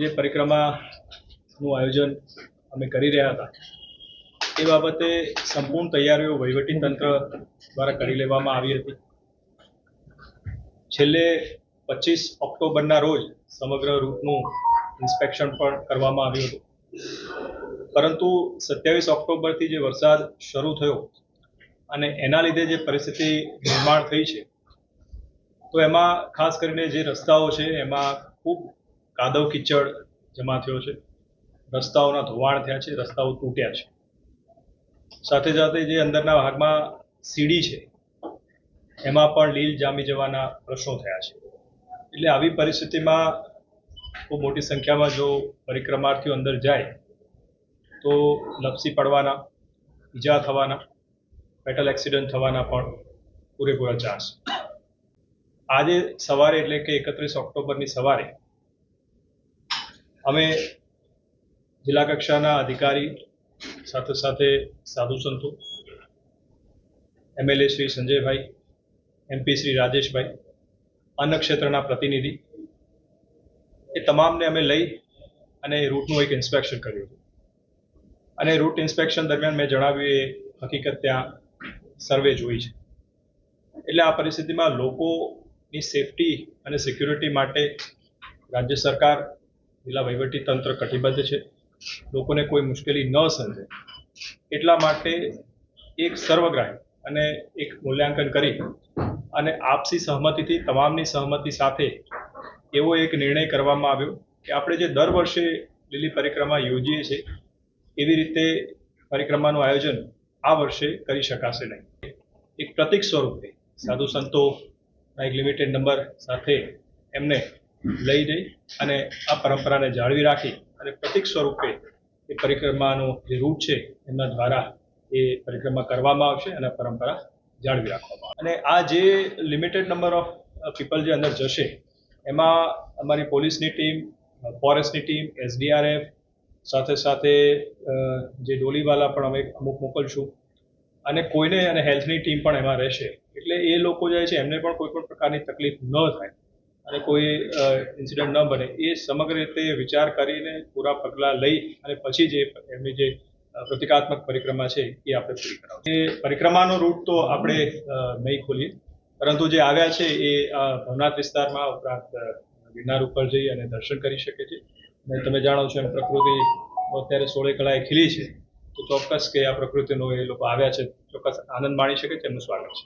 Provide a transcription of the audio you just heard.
જે પરિક્રમાનું આયોજન અમે કરી રહ્યા હતા, એ બાબતે સંપૂર્ણ તૈયારીઓ તંત્ર દ્વારા કરી લેવામાં આવી હતી. છેલ્લે પચીસ ઓક્ટોબરના રોજ સમગ્ર રૂટનું ઇન્સ્પેક્શન પણ કરવામાં આવ્યું હતું. પરંતુ સત્યાવીસ ઓક્ટોબરથી જે વરસાદ શરૂ થયો અને એના લીધે જે પરિસ્થિતિ નિર્માણ થઈ છે, તો એમાં ખાસ કરીને જે રસ્તાઓ છે, એમાં ખૂબ કાદવ કિચડ જમા થયો છે. રસ્તાઓના ધોવાણ થયા છે, રસ્તાઓ તૂટ્યા છે. સાથે સાથે જે અંદરના ભાગમાં સીડી છે, એમાં પણ લીલ જામી જવાના પ્રશ્નો થયા છે. એટલે આવી પરિસ્થિતિમાં ખૂબ મોટી સંખ્યામાં જો પરિક્રમાર્થીઓ અંદર જાય, તો લપસી પડવાના, ઈજા થવાના ફેટલ એક્સિડન્ટ થવાના પણ પૂરેપૂરા ચાન્સ આજે સવારે એટલે કે એકત્રીસ ઓક્ટોબરની સવારે અમે જિલ્લા કક્ષાના અધિકારી સાથે સાથે સાધુ સંતો, એમએલએ શ્રી સંજયભાઈ, એમપી શ્રી રાજેશભાઈ અન્ય ક્ષેત્રના પ્રતિનિધિ, એ તમામને અમે લઈ અને એ રૂટનું એક ઇન્સ્પેક્શન કર્યું હતું. અને રૂટ ઇન્સ્પેક્શન દરમિયાન મેં જણાવ્યું એ હકીકત ત્યાં સર્વે જોઈ છે. એટલે આ પરિસ્થિતિમાં લોકોની સેફટી અને સિક્યુરિટી માટે રાજ્ય સરકાર જિલ્લા વહીવટી તંત્ર કટિબદ્ધ છે. લોકોને કોઈ મુશ્કેલી ન સર્જે. એટલા માટે એક સર્વગ્રાહી અને એક મૂલ્યાંકન કરી અને આપસી સહમતિથી, તમામની સહમતિ સાથે એવો એક નિર્ણય કરવામાં આવ્યો કે આપણે જે દર વર્ષે લીલી પરિક્રમા યોજીએ છીએ, એવી રીતે પરિક્રમાનું આયોજન આ વર્ષે કરી શકાશે નહીં. એક પ્રતિક સ્વરૂપે સાધુ સંતો એક લિમિટેડ નંબર સાથે એમને લઈ જઈ અને આ પરંપરાને જાળવી રાખી અને પ્રતિક સ્વરૂપે એ પરિક્રમાનો જે રૂટ છે એમના દ્વારા એ પરિક્રમા કરવામાં આવશે અને પરંપરા જાળવી રાખવામાં અને આ જે લિમિટેડ નંબર ઓફ પીપલ જે અંદર જશે, એમાં અમારી પોલીસની ટીમ, ફોરેસ્ટની ટીમ એસડીઆરએફ સાથે સાથે જે ડોલીવાલા પણ અમે અમુક મોકલશું. અને કોઈને અને હેલ્થની ટીમ પણ એમાં રહેશે. એટલે એ લોકો જાય છે, એમને પણ કોઈ પણ પ્રકારની તકલીફ ન થાય. અને કોઈ ઇન્સિડન્ટ ન બને. એ સમગ્ર રીતે વિચાર કરીને પૂરા પગલાં લઈ અને પછી જે એમની જે પ્રતિકાત્મક પરિક્રમા છે એ આપણે પૂરી કરાવી એ પરિક્રમાનો રૂટ તો આપણે નહીં ખોલીએ. પરંતુ જે આવ્યા છે એ ભવનાથ વિસ્તારમાં ઉપરાંત ગિરનાર ઉપર જઈ અને દર્શન કરી શકે છે. અને તમે જાણો છો એમ પ્રકૃતિ અત્યારે સોળે કળાએ ખીલી છે. તો ચોક્કસ કે આ પ્રકૃતિનો એ લોકો આવ્યા છે. ચોક્કસ આનંદ માણી શકે તેમનું સ્વાગત છે.